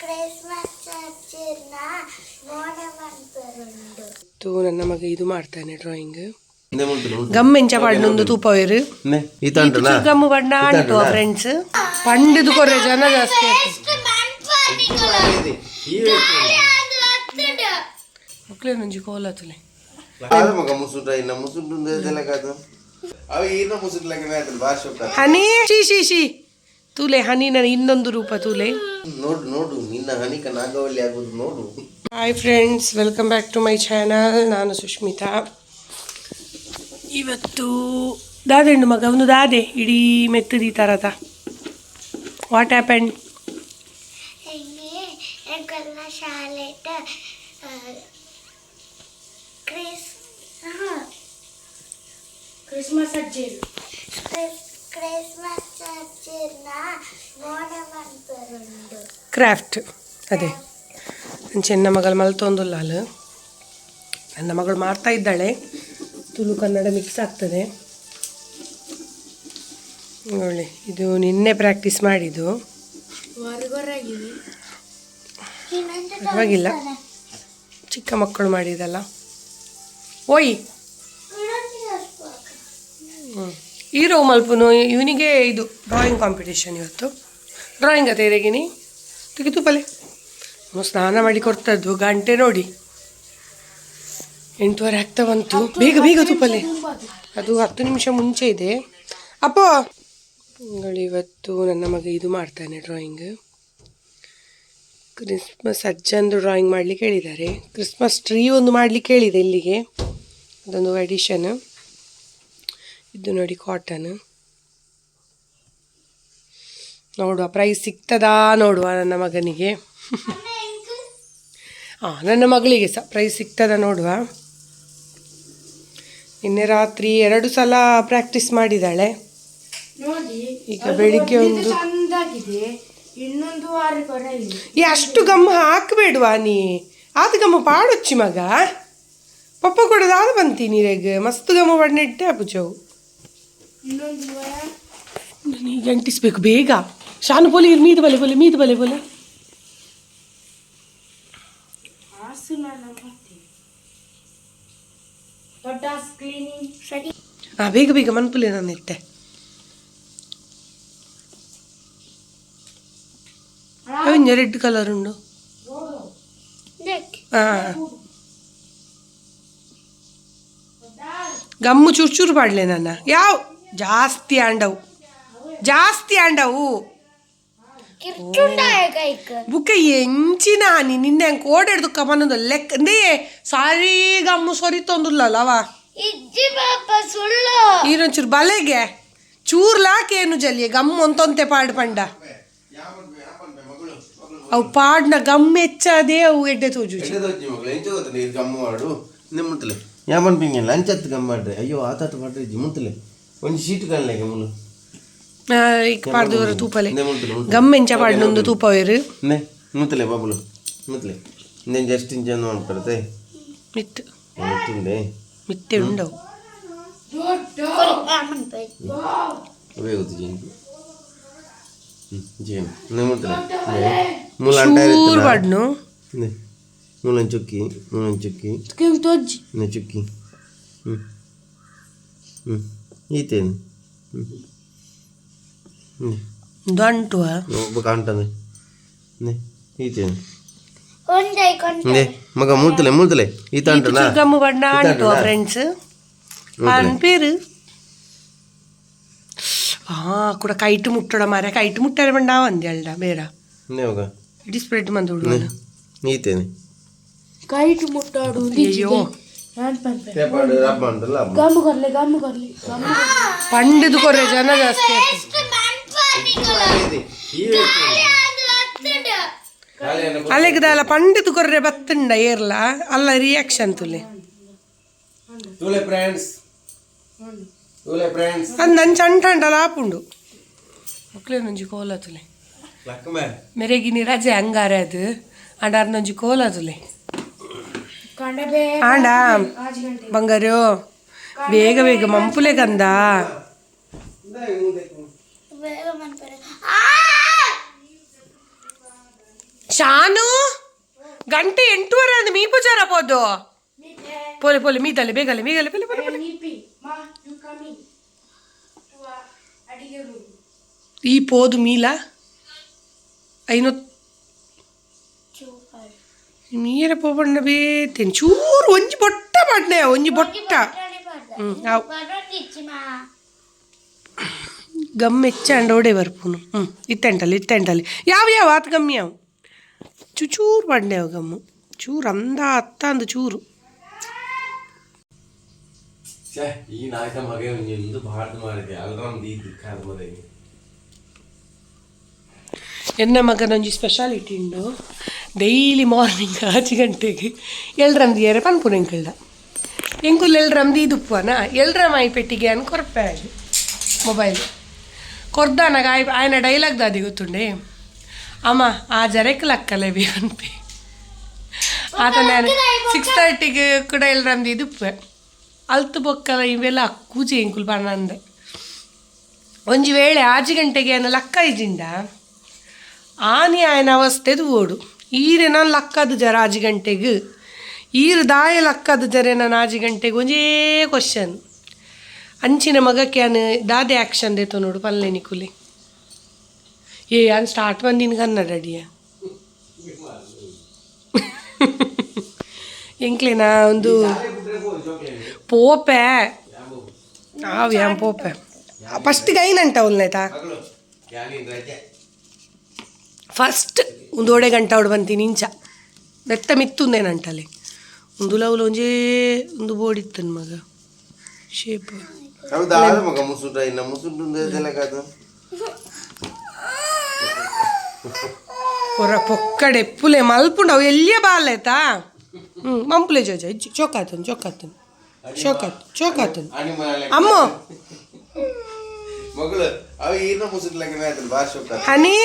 Christmas ಚರ್ಚಿನ ನೋಡವಂತರುಂಡು ತು ನನ್ನ ಮಗ ಇದು ಮಾಡ್ತಾನೆ ಡ್ರಾಯಿಂಗ್ ಹಿಂದೆ ಮುಂದೆ ಮುಂದೆ. ಗಮ್ ಎಂಚ ಪಾಡ್ನೊಂದು ತೂಪವೇರು ನೆ, ಈತ ಉಂಟಲ್ಲ ಗಮ್ಮು ಬಣ್ಣ ಆಂಟು ಫ್ರೆಂಡ್ಸ್ ಪಂಡದು ತೂಲೆ ಹನಿ ನನ್ನ ಇನ್ನೊಂದು ರೂಪ ತೂಲೆ. ನೋಡು ನೋಡು ನಿನ್ನ ಹನಿಕ ನಾಗವಲ್ಲಿ ಆಗೋದು ನೋಡು. Hi friends welcome back to my channel ನಾನು ಸುಷ್ಮಿತಾ ಇವತ್ತು ದಾದೆ ಹೆಣ್ಣು ಮಗ ಒಂದು ದಾದೆ ಇಡೀ ಮೆತ್ತದಿ ಥರದ ವಾಟ್ ಶಾಲೆಟ ಕ್ರಿಸ್ ಕ್ರಿಸ್ಮಸ್ ಅಜ್ಜೇರು ಕ್ರಾಫ್ಟ್ ಅದೇ. ನನ್ನ ಚೆನ್ನ ಮಗಳು ಮಲ್ತೊಂದುಲ್ಲ ಅಲ್ಲ? ನನ್ನ ಮಗಳು ಮಾಡ್ತಾ ಇದ್ದಾಳೆ. ತುಳು ಕನ್ನಡ ಮಿಕ್ಸ್ ಆಗ್ತದೆ. ಒಳ್ಳೆ. ಇದು ನಿನ್ನೆ ಪ್ರಾಕ್ಟೀಸ್ ಮಾಡಿದ್ದು. ಪರವಾಗಿಲ್ಲ. ಚಿಕ್ಕ ಮಕ್ಕಳು ಮಾಡಿದಲ್ಲ. ಓಯ್. ಹ್ಞೂ ಹೀರೋ ಮಲ್ಪುನು ಇವನಿಗೆ ಇದು ಡ್ರಾಯಿಂಗ್ ಕಾಂಪಿಟೇಷನ್ ಇವತ್ತು. ಡ್ರಾಯಿಂಗ್ ಅದೇ ತೆಗಿತು ಪಲೆ. ಅವನು ಸ್ನಾನ ಮಾಡಿ ಕೊಡ್ತದ್ದು ಗಂಟೆ ನೋಡಿ. ಎಂಟುವರೆ ಆಗ್ತಾ ಬಂತು. ಬೇಗ ಬೇಗ ತುಪ್ಪಲೆ ಅದು ಹತ್ತು ನಿಮಿಷ ಮುಂಚೆ ಇದೆ. ಅಪ್ಪ! ಇವತ್ತು ನನ್ನ ಮಗ ಇದು ಮಾಡ್ತಾನೆ ಡ್ರಾಯಿಂಗ್ ಕ್ರಿಸ್ಮಸ್ ಅಜ್ಜಂದು ಡ್ರಾಯಿಂಗ್ ಮಾಡಲಿಕ್ಕೆ ಹೇಳಿದ್ದಾರೆ. ಕ್ರಿಸ್ಮಸ್ ಟ್ರೀ ಒಂದು ಮಾಡಲಿಕ್ಕೆ ಹೇಳಿದೆ ಇಲ್ಲಿಗೆ. ಅದೊಂದು ಅಡಿಷನ್ ಇದು ನೋಡಿ ಕಾಟನ್ ನೋಡುವ ಪ್ರೈಸ್ ಸಿಗ್ತದಾ ನೋಡುವ ನನ್ನ ಮಗನಿಗೆ. ಹಾಂ ನನ್ನ ಮಗಳಿಗೆ ಸಹ ಪ್ರೈಸ್ ಸಿಗ್ತದ ನೋಡುವ. ನಿನ್ನೆ ರಾತ್ರಿ ಎರಡು ಸಲ ಪ್ರಾಕ್ಟೀಸ್ ಮಾಡಿದ್ದಾಳೆ ಈಗ ಬೆಳಿಗ್ಗೆ ಒಂದು ಇನ್ನೊಂದು ಈ ಅಷ್ಟು ಗಮ್ಮ ಹಾಕಬೇಡುವ ನೀ? ಆದ ಗಮ್ಮ ಪಾಡೊಚ್ಚಿ ಮಗ. ಪಪ್ಪ ಕೊಡೋದಾದ ಬಂತಿ ರೇಗ. ಮಸ್ತ್ ಗಮ್ಮ ಇನ್ನೊಂದು ವಾರ ನನಗೆ ಅಂಟಿಸ್ಬೇಕು ಬೇಗ. ಶಾನು ಪೊಲಿ ಮೀದು ಬಲೆ ಬಲೆ ಮೀದು ಬಲೆ ಬಲೆ ಹಾಂ ಬೇಗ ಬೇಗ ಮನ್ಪುಲೆ ನಾನು ಇಟ್ಟೆ. ಅವಿಂಜ ರೆಡ್ ಕಲರ್ ಉಂಡು? ದೇಕ್ ಹಾಂ ಗಮ್ಮು ಚೂರು ಚೂರು ಜಾಸ್ತಿ ಆಂಡವು. ಜಾಸ್ತಿ ಆಂಡವು. ಬುಕ್ಕ ಎಂಚಿನ ನೀ ನಿನ್ನೆ ಹಂಗೆ ಓಡಾಡ್ದು ಕಮನೊಂದು ಲೆಕ್ಕ ನೀ ಸಾರಿ ಗಮ್ಮು ಸರಿ ಅವ ಇಜ್ಜಿ ಪಾಪ ಸುಳ್ಳು. ಈರೊಂಚೂರು ಬಲೆಗೆ ಚೂರ್ಲಾಕೇನು ಜಲ್ಲಿ ಗಮ್ಮು ಅಂತೊಂತೆ ಪಾಡ್ ಪಂಡ. ಅವು ಪಾಡ್ನ ಗಮ್ ಹೆಚ್ಚದೇ ಅವು ಎಡ್ಡೆ ತೋಜು ಗಮ್ಮು ಮಾಡು ನಿಮ್ಮ ಯಾವ ಯಾಮನ್ ಲಂಚ್ ಹತ್ತು ಗಮ್ಮ ಮಾಡ್ರಿ ಅಯ್ಯೋ ಆತಾತ ಮಾಡ್ರಿ ಮುಂತಲೆ. ಒಂಜಿ ಶೀಟ್ ಕಣ್ಣಲೆಗೆ ಮುಲು ಈಗ ಪಾಡ್ದೂರ ತೂಪಲೆ. ಗಮ್ಮೆಂಚ ಪಾಡ್ನೊಂದು ತೂಪವೇರು ನೆ ಮುತ್ತಲೆ ಬಾಬುಲು ಮುತ್ತಲೆ. ನೇನು ಜಸ್ಟ್ ಇಂಚ ಮಾಡ್ಕೊಡ್ತೆ ಮಿತ್ತು. ಮಿತ್ತಿಂದೆ ಮಿತ್ತೆ ಉಂಡವು. ಬೇಗುತ್ತೆ ಜೀನ್. ಜೀನ್. ನೆ ಮುತ್ತಲೆ. ಮುಲಾಂಟ ಪಾಡ್ನು. ನೆ ಮೂಲನ್ ಚುಕ್ಕಿ ಮೂಲನ್ ಚುಕ್ಕಿ. ಚುಕ್ಕಿ ತೋಜಿ ಚುಕ್ಕಿ. ಹ್ಞೂ ಹ್ಞೂ ഈത്തേന് ದಂಟುವ ಕಾಣ್ತಾನೆ ಈತೇನು ಮಗ ಮುಳ್ತಲೆ ಮುಳ್ತಲೆ ಈತ ಗಮ್ಮು ಬಣ್ಣ ಅಂಟುವ ಫ್ರೆಂಡ್ಸ್ ಅವನ പേര് ആ കൂടെ കൈട്ട് മുട്ടട മര കൈട്ട് മുട്ടര ഉണ്ടാവും അന്ത്യാളുടെ പേരാ. ഡിസ്പ്ലേറ്റ് മന്ത്രോട് നീത്തേനെ കൈട്ട് മുട്ടാടൂ അയ്യോ. ಪಂಡಿದು ಕೊರ್ರೆ ಜನ ಜಾಸ್ತಿ ಪಂಡಿತ ಕೊರ್ರೆ ಬತ್ತಂಡ ಏರ್ಲ. ಅಲ್ಲ ರಿಯಾಕ್ಷನ್ ತುಲಿ. ತುಲೆ ಫ್ರೆಂಡ್ಸ್ ತುಲೆ ಫ್ರೆಂಡ್ಸ್ ಆಪುಂಡು. ನಂಜಿ ಕೋಲ ತುಲೆ. ಮೆರೆಗಿನಿ ರಜೆ ಹಂಗಾರ ಅದು. ಅಂಡಾರ್ ನಂಜಿ ಕೋಲ ತುಲೆ. ಆಂಡ ಆಜ್ ಗಂಟೆ ಬಂಗಾರು ಬೇಗ ಬೇಗ ಮಂಪುಲೆ ಗಂದ ಬೇಗ ಮನ್ಪರೆ ಶಾನು ಗಂಟೆ ಎಂಟೂವರೆ ಅಂದ್ ಮೀ ಪೂಜಾರ ಪೋದು ಪೋಲೆ ಪೋಲೆ ಮೀದಲೆ ಬೇಗಲೆ ಬೇಗಲೆ ಪೋಲೆ ಪೋಲೆ ಪೋಲೆ ನಿಪಿ ಮಾ ಯು ಕಮಿಂಗ್ ಟು ಅಡಿಗೆ ರೂಮ್ ಈ ಪೋದು ಮೀಲ ಐನೊ ಚೂಪಾಡು ಮೀರ ಪೋಪಣ್ಣ ಬೇತೇನೆ ಚೂರು ಒಂಜಿ ಬೊಟ್ಟ ಪಡ್ನೆ ಒಂಜಿ ಬೊಟ್ಟ. ಹ್ಮ್ ಅವ್ ಬರೋದು ಇಚ್ಚಿಮಾ ಗಮ್ ಹೆಚ್ಚಂಡ ಒಡೆ ಬರ್ಪುನು. ಹ್ಞೂ ಇತ್ತೆಂಟಲ್ಲಿ ಇತ್ತೆಂಟಲ್ಲಿ. ಯಾವ ಯಾವ ಆತ ಗಮ್ಮಿ ಅವು ಚೂ ಚೂರು ಪಡ್ನೆ ಅವು ಗಮ್ಮು. ಚೂರು ಅಂದ ಅತ್ತ ಅಂದ ಚೂರು. ಈ ನಾಯಕ ಮಗ ಭಾಳ ಮಾಡಿದೆ. ಅಲ್ರಮ್ ದೀದ್ ಕಾದ ಮನೆಗೆ ಎನ್ನ ಮಗನೊಂಜಿ ಸ್ಪೆಷಾಲಿಟಿ ಉಂಡು. ಡೈಲಿ ಮಾರ್ನಿಂಗ್ ಆಚೆ ಗಂಟೆಗೆ ಎಲ್ರಮ್ದು ಏರೆ ಪನ್ಪುನ ಎಂಕಲ್ಡ ಎಂಕುಲ್ ಎಲ್ರಮ್ದು ಇದುಪ್ಪನ ಎಲ್ರಮ್ ಮಾಯಿ ಪೆಟ್ಟಿಗೆ ಅನ್ ಕೊರ್ಪೆ ಆಯ್ತು ಮೊಬೈಲ್ ಕೊರ್ದಾನಾಗ ಆಯ್ ಆಯ್ನ ಡೈಲಾಗ್ ದಾದಿ ಗೊತ್ತುಂಡೆ. ಅಮ್ಮ ಆ ಜರೆಕ್ ಲಕ್ಕಲೆ ಅನ್ಪಿ ಆತ ನಾನು ಸಿಕ್ಸ್ ತರ್ಟಿಗೆ ಕೂಡ ಎಲ್ರಮ್ದು ಇದುಪ್ಪೆ ಅಲ್ತು ಬೊಕ್ಕಲ ಇವೆಲ್ಲ ಅಕ್ಕೂಜಿ ಎಂಕುಲ್ ಬಣ್ಣ ಅಂದೆ ಒಂಜಿ ವೇಳೆ ಆಜಿ ಗಂಟೆಗೆ ಅನ್ನ ಲಕ್ಕ ಇಜಿಂಡ ಆನೆಯಾಯನ ಅವಸ್ಥೆದು ಓಡು. ಈರೆನ ಲಕ್ಕದು ಜರ ಆಜಿ ಗಂಟೆಗೆ ಈರು ದಾಯ ಲಕ್ಕದು ಜರೆನ ನಾಜಿ ಗಂಟೆಗೆ ಒಂಜೇ ಕ್ವಶನ್ ಅಂಚಿನ ಮಗಕ್ಕೆ ಅನು ದಾದೆ ಆಕ್ಷನ್ ದೇತೋ ನೋಡು ಪಲ್ಲೆ ನಿಕುಲಿ. ಏ, ಅನ್ ಸ್ಟಾರ್ಟ್ ಬಂದಿನ ಕನ್ನಡ ಅಡಿಯ ಎಂಕ್ಲೇನಾ ಒಂದು ಪೋಪೆ. ಆವ್ಯಾಂ ಪೋಪೆ? ಫಸ್ಟ್ ಗೈನ್ ಅಂಟ ಉಲ್ಲಾಯ್ತಾ ಫಸ್ಟ್ ಒಂದು ಒಡೆ ಗಂಟ ಹೊಡ್ ಬಂತೀನಿ ಇಂಚ ಬೆತ್ತ ಮಿತ್ತುಂದೇನಂಟಲ್ಲಿ ಒಂದು ಲವ್ಲು ಒಂಜೇ ಒಂದು ಬೋಡಿತ್ತನ್ ಮಗ. ಶೇಪ್. ಹೊರ ಪೊಕ್ಕಡೆ ಎಪ್ಪುಲೆ ಮಲ್ಪುಂಡು. ಅವು ಎಲ್ಲಿಯ ಬಾಲೆತಾ ಹ್ಞೂ ಮಂಪುಲೆ ಜೋಜ. ಇಜ್ಜಿ ಚೋಕಾತನ್ ಚೋಕಾತ್ ಚೋಕಾತನ್. ಅಮ್ಮ! ಹನಿ!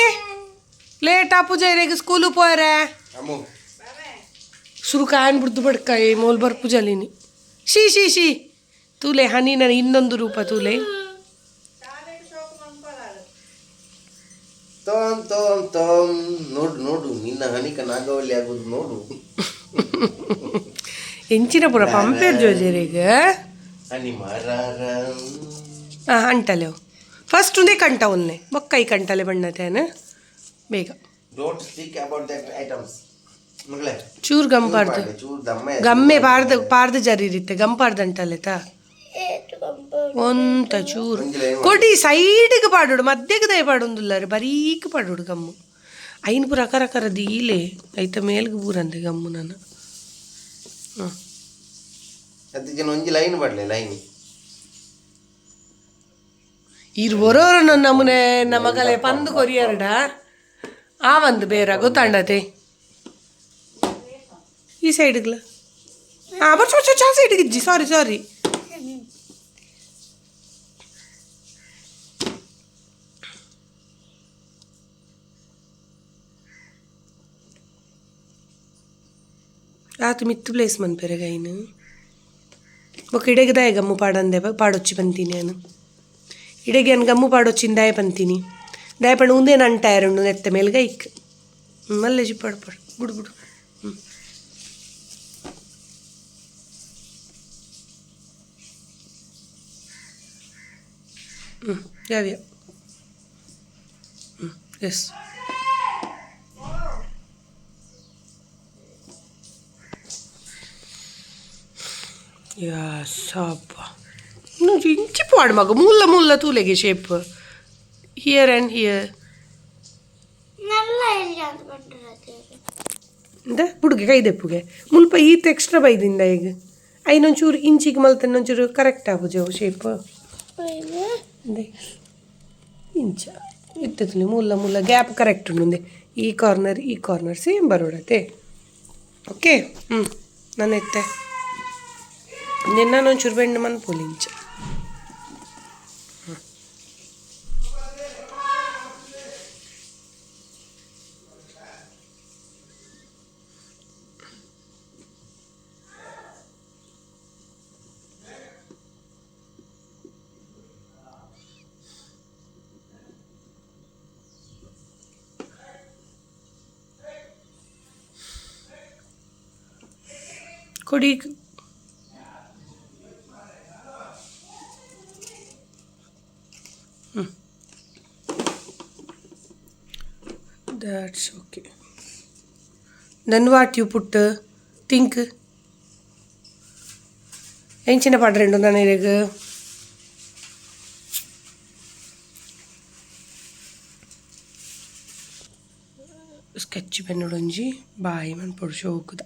ಲೇಟ್ ಪೂಜಾರಿಗೆ ಸ್ಕೂಲು ಪೋರೆ ಅಮ್ಮು. ಸುರು ಕಾಯನ್ ಬಿಡ್ದು ಬಡ್ಕಾಯಿ ಮೋಲ್ ಬರ್ ಪೂಜಾಲಿನಿ. ಶಿ ಶಿ ಶಿ. ತೂಲೆ ಹನಿ ನನ್ನ ಇನ್ನೊಂದು ರೂಪ ತೂಲೆ. ತೋಮ್ ತೋಮ್ ತೋಮ್ ನೋಡು ನೋಡು ನಿನ್ನ ಹನಿಕ ನಾಗವಲ್ಲಿ ಆಗೋದು ನೋಡು. ಹೆಂಚಿನ ಪುರ ಪಂಪೇರ್ ಜೋಜರಿಗೆ ಹನಿ ಮಾರಾರ. ಹಾಂ ಅಂಟಲೆ ಫಸ್ಟ್ ಒಂದೇ ಕಂಟ ಒಂದೇ ಬೊಕ್ಕೈ ಕಂಟಲೆ ಬಣ್ಣತೇನ. ಬೇಗ. Don't speak about that items ಮಗಳೇ ಚೂರು ಗಂಪಾರ್ದು ಚೂರ್ ದಮ್ಮೆ ಗಮ್ಮೆ ಪಾರ್ದು ಪಾರ್ದು ಜರಿ ಇರುತ್ತೆ. ಗಮ್ ಕಂಪೌ ಒಂತ ಚೂರು. ಕೊಡಿ ಸೈಡ್ಗೆ ಪಾಡೋಡು ಮಧ್ಯಕ್ಕೆ ದಯ ಪಾಡೊಂದುಲ್ಲ ಬರೀಕ್ ಪಾಡೋಡು ಗಮ್ಮು. ಐನ್ ಪೂರ ಅಕರ ಅಕರ ದೀಲೆ ಐತ ಮೇಲ್ಗೆ ಬೂರಂದೆ ಗಮ್ಮು ನಾನು. ಹ್ಞೂ ಅದಕ್ಕೆ ಒಂಜಿ ಲೈನ್ ಪಾಡ್ಲೆ ಲೈನ್. ಇರ್ ಬರೋರು ನನ್ನ ನಮ್ಮನೆ ನಮಗಲೆ ಪಂದು ಕೊರಿಯರ್ಡ? ಆ ಒಂದು ಬೇರೆ ಗೊತ್ತಾಂಡತೆ ಈ ಸೈಡ್ಗ್ಲ ಹಾಂ ಬರ್ಚ ಬರ್ಚ ಚಾ ಸೈಡ್ಗೆ ಇಜ್ಜಿ ಸಾರಿ ಸಾರಿ ಆತು ಮಿತ್ತು ಪ್ಲೇಸ್ ಮನ್ಪೆರೆ ಗೈನು ఒక ఇడగదాయ గమ్ము పాడందే పాడొచ్చి పంతిని నేను ఇడగి అని గమ్ము పాడొచ్చింది దాయ పంతిని ದಯಪಣ್ಣ ಉಂದೇನು ಅಂಟಾಯರುಂಡು ನೆತ್ತ ಮೇಲ್ಗೆ ಇಕ್ ಮಲ್ಲೆ ಜಿಪ್ಪಡ್ ಪಡ್ ಬುಡು ಬುಡು ಹ್ಞೂ ಯಾವ್ಯಾವ ಹ್ಞೂ ಎಸ್ ಯಾ ಸಾಪ ಇಂಚಿ ಪಾಡು ಮಗ ಮೂಲ ಮೂಲ ತೂಲೆಗೆ ಶೇಪ್ here and here. ಇಂದ ಬುಡ್ಗೆ ಕೈದೆಪ್ಪುಗೆ ಮುಲ್ಪ ಈತ ಎಕ್ಸ್ಟ್ರಾ ಬೈದಿಂದ ಈಗ. ಐನೊಂಚೂರು ಇಂಚಿಗೆ ಮಲ್ತ ಇನ್ನೊಂಚೂರು ಕರೆಕ್ಟ್ ಆಗುಜವು ಶೇಪ್ ಇಂಚ. ಇತ್ತಲ್ಲಿ ಮೂಲ ಮೂಲ ಗ್ಯಾಪ್ ಕರೆಕ್ಟ್ ಉಂಡೆ ಈ ಕಾರ್ನರ್ ಈ ಕಾರ್ನರ್ ಸೇಮ್ ಬರೋಡತೆ. ಓಕೆ ಹ್ಞೂ ನನ್ನ ಎತ್ತೆ. ನಿನ್ನ ಒಂಚೂರು ಬೆಣ್ಣು ಮನ್ಪೋಲಿ ಇಂಚ. കൊടി that's okay. Then what you put uh, think? എങ്ങനെ പടം ഉണ്ടെന്നാണ് ഇതിലേക്ക് സ്കെച്ച് പെണ്ണുടഞ്ചി ബായ്മൻ പൊടിച്ചു നോക്കുക.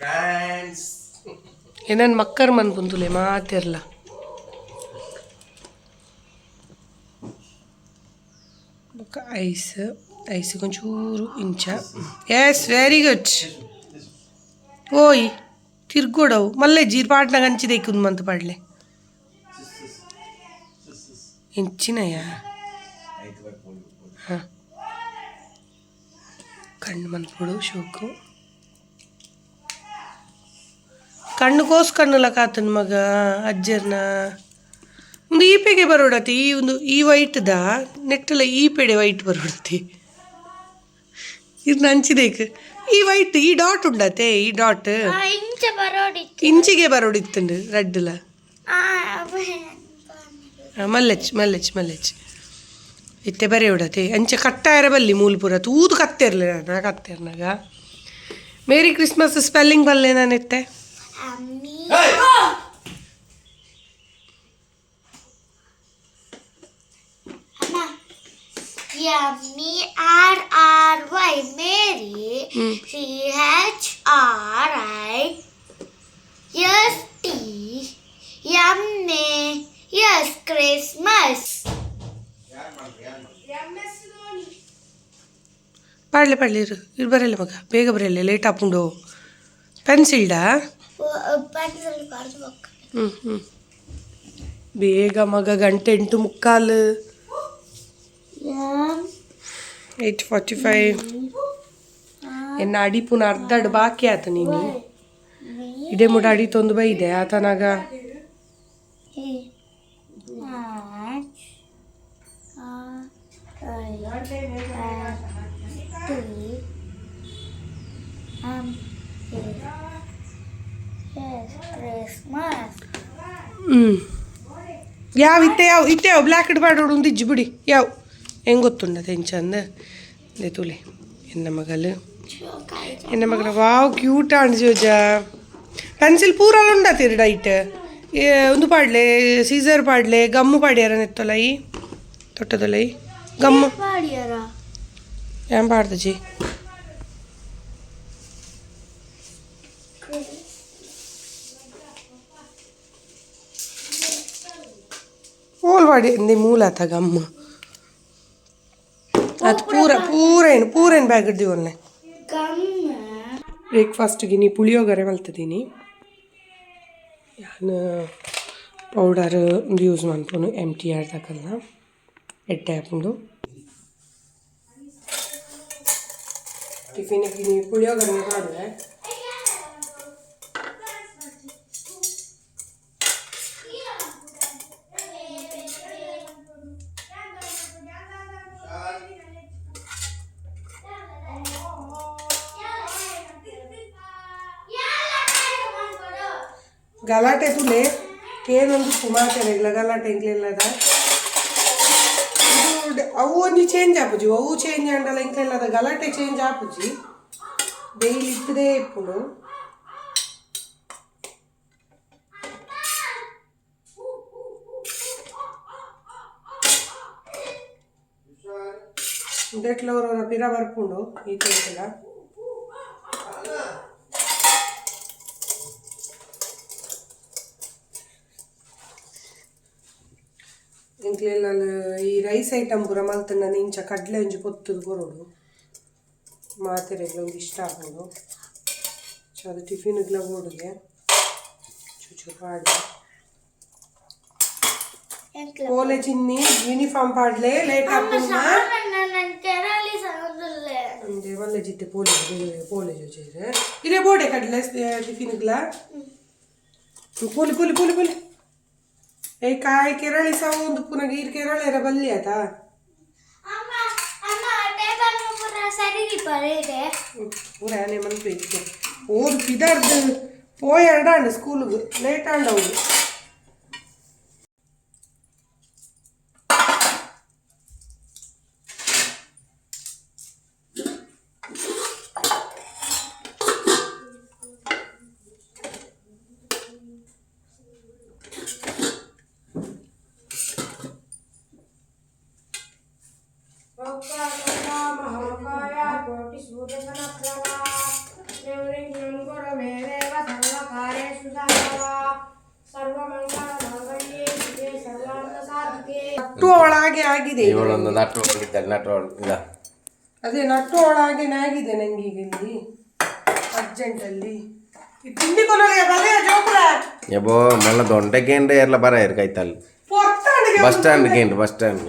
ನೋಡಿ ಫ್ರೆಂಡ್ಸ್ ಫ್ರೆಂಡ್ಸ್ ಏನನ್ ಮಕ್ಕರ್ ಮನ್ಪುಂತುಲೆ ಮಾತಿರ್ಲ. ಬೊಕ್ಕ ಐಸ್ ಐಸ್ ಒಂಚೂರು ಇಂಚ. ಎಸ್ ವೆರಿ ಗುಡ್ ಓಯ್, ತಿರ್ಗೋಡವು. ಮಲ್ಲೆ ಜೀರ್ ಪಾಟ್ನಾಗ ಹಂಚಿದೆ ಇಕ್ಕುದು ಮಂತ್ ಪಾಡ್ಲೆ. ಇಂಚಿನಯ್ಯ? ಆಯ್ತು ಬರ್ಬೋದು ಹಾಂ ಕಣ್ಣು ಮನ್ಪೊಡು ಶೋಕು ಕಣ್ಣು ಕೋಸ್ ಕಣ್ಣುಲ ಕಾತನ್ ಮಗ ಅಜ್ಜರ್ನ. ಒಂದು ಈಪೆಗೆ ಬರೋಡತಿ ಈ ಒಂದು ಈ ವೈಟ್ದ ನೆಟ್ಟಲ್ಲ ಈ ಪೆಡೆ ವೈಟ್ ಬರೋಡತಿ. ಇದು ನಂಚಿದೇಕ್ ಈ ವೈಟ್ ಈ ಡಾಟ್ ಉಂಡತೆ ಈ ಡಾಟ್? ಇಂಚಿಗೆ ಇಂಚ ಬರೋಡಿತ್ತು. ಇಂಚಿಗೆ ಬರೋಡಿತ್ತುಂಡು ರೆಡ್ಲ ಆ ಮಲ್ಲಚ್ ಮಲ್ಲಚ್ ಮಲ್ಲೆಚ್ ಇತ್ತೆ ಬರೆ ಉಡತೆ. ಅಂಚೆ ಕಟ್ಟಾಯರ ಬಲ್ಲಿ ಮೂಲಪುರ ತೂದು ಕತ್ತೇರ್ಲೆ ನಾನು ಕತ್ತೇರ್ನಾಗ. ಮೇರಿ ಕ್ರಿಸ್ಮಸ್ ಸ್ಪೆಲ್ಲಿಂಗ್ ಬಲ್ಲೆ ನಾನು ಅಮ್ಮ yummy R R Y merry C H R I S T M A S Christmas ಪಾಡ್ಲೆ ಪಾಡ್ಲೆ ಇರು. ಇರು ಬರಲ್ಲ ಮಗ. ಬೇಗ ಬರಲ್ಲ ಲೇಟ್ ಹಾಕೊಂಡು ಪೆನ್ಸಿಲ್ಡಾ ಹ್ಞೂ ಹ್ಞೂ ಬೇಗ ಮಗ ಗಂಟೆ ಎಂಟು ಮುಕ್ಕಾಲು. ಏಯ್ಟ್ ಫಾರ್ಟಿ ಫೈವ್ ಎನ್ನ ಅಡಿಪುನ ಅರ್ಧ ಅಡ್ ಬಾಕಿ ಆತ ನೀನು. ಇಡೇ ಮುಡ ಅಡಿ ತೊಂದು ಬೈದೆ ಆತನಾಗ. E ಹ್ಞೂ ಯಾವ ಇತ್ತೆ ಯಾವ ಇತ್ತೆ ಯಾವ? ಬ್ಲ್ಯಾಕ್ ಇಡಬಾರ್ದು ಒಂದು ಇಜ್ಜಿ ಬಿಡಿ. ಯಾವ? ಹೆಂಗೆ ಗೊತ್ತುಂಡದ ಹೆಂಗೆ ಚಂದ? ದೇ ತುಲೆ ಎನ್ನ ಮಗಲು ಎನ್ನ ಮಗಲ ವಾವ್ ಕ್ಯೂಟ್ ಅಣ್ಸೋಜ ಪೆನ್ಸಿಲ್ ಪೂರಲ್ಲ ಉಂಡಾತಿರಿ ಡೈಟ್ ಒಂದು ಪಾಡ್ಲೆ ಸೀಸರ್ ಪಾಡ್ಲೆ ಗಮ್ಮು ಪಾಡ್ಯಾರ ನೆತ್ತಲ್ಲ ಈ ತೊಟ್ಟದಲ್ಲ ಈ ಗಮ್ಮು. ಏನ್ ಪಾಡ್ದ ಜಿ ಓಲ್ ಪಾಡಿ ಎಂದಿ ಮೂಲ ಆತ ಗಮ್ಮ. ಅದು ಪೂರ ಪೂರೇನು ಪೂರೇನು ಬ್ಯಾಗ್ ಇಡ್ದೀವಿ ಒನ್ನೆ ಬ್ರೇಕ್ಫಾಸ್ಟ್ಗೆ ನೀ ಪುಳಿಯೋಗರೆ ಮಲ್ತಿದ್ದೀನಿ. ನಾನು ಪೌಡರ್ ಒಂದು ಯೂಸ್ ಮಾಡ್ಕೊಂಡು ಎಂ ಟಿ ಆರ್ ತಗಲ್ಲ ಎಟ್ಟೆ ಹಾಕೊಂಡು ಟಿಫಿನಿಗೆ ನೀ ಪುಳಿಯೋಗರೆ ಮಾಡಿದೆ ಏನೊಂದು ಸುಮಾರು ಇಲ್ಲ ಗಲಾಟೆ ಇಂಕ್ಲೆಲ್ಲದ ಇದು ಡ- ಅವು ಒಂದು ಚೇಂಜ್ ಆಪುಜಿ ಅವು ಚೇಂಜ್ ಆಂಡಲ್ಲ ಇಂಕ್ಲೆಲ್ಲದ ಗಲಾಟೆ ಚೇಂಜ್ ಆಪುಜಿ ಡೈಲಿ ಇಪ್ಪದೇ ಇಪ್ಪುಡು ಇದೆಟ್ಲ ಅವರವರ ಪಿರ ಬರ್ಪುಂಡು ಈ ತಿಂಗಳ ನಾನು ಈ ರೈಸ್ ಐಟಮ್ ಪೂರ ಮಲ್ತನ ನಾನು ಇಂಚ ಕಡ್ಲೆ ಒಂಜಿ ಪೊತ್ತುದು ಕೊರೋಡು ಮಾತೆರೆಗ್ಲ ಒಂದು ಇಷ್ಟ ಆಗೋದು. ಸೊ ಅದು ಟಿಫಿನ್ಗ್ಲ ಓಡಿಗೆ ಚೂಚು ಪಾಡ್ಲೆ ಓಲೆ ಚಿನ್ನಿ ಯೂನಿಫಾರ್ಮ್ ಪಾಡ್ಲೆ ಲೇಟ್ ಸಮುದ್ರಲ್ಲೇ ಅಂದೆ ಒಳ್ಳೆ ಜಿತ್ತೆ ಪೋಲೆ ಪೋಲೆ ಜೊತೆ ಇರೇ ಬೋಡೆ ಕಡ್ಲೆ ಟಿಫಿನ್ಗ್ಲ ಪೋಲಿ ಪೋಲಿ ಪೋಲಿ ಪೋಲಿ ಏ ಕಾಯಿ ಕೆರಳಿ ಸಾವು ಒಂದು ಪುನಃ ಗೀರ್ ಕೆರಳಿ ಅರ ಬಲ್ಲಿ ಮನ್ಪು ಇತ್ತು. ಓದು ಪಿದಾರ್ದು ಪೋಯ್ ಎರಡ ಸ್ಕೂಲ್ಗೆ ಲೇಟ್ ಆಂಡ್ ಅವ್ರು ನಟ್ಟು ಒಳಗೆ ಆಗಿದೆ. ಇವಳೊಂದು ನಟ್ಟು ಒಳಗಿದ್ದಾಳೆ ನಟ್ಟು ಅದೇ ನಟ್ಟು ಒಳಗೇನೆ ಆಗಿದೆ ನಂಗೆ ಈಗ ಇಲ್ಲಿ ಅರ್ಜೆಂಟಲ್ಲಿ ತಿಂಡಿ ಕೊಲ್ಲೋಳಿಗೆ ಬರೆಯ ಗೇಂಡೆ ಎಲ್ಲ ಬರ ಇರ್ಕಾಯ್ತಲ್ಲಿ ಬಸ್ ಸ್ಟ್ಯಾಂಡ್ ಗೇಂಡ್ ಬಸ್ ಸ್ಟ್ಯಾಂಡ್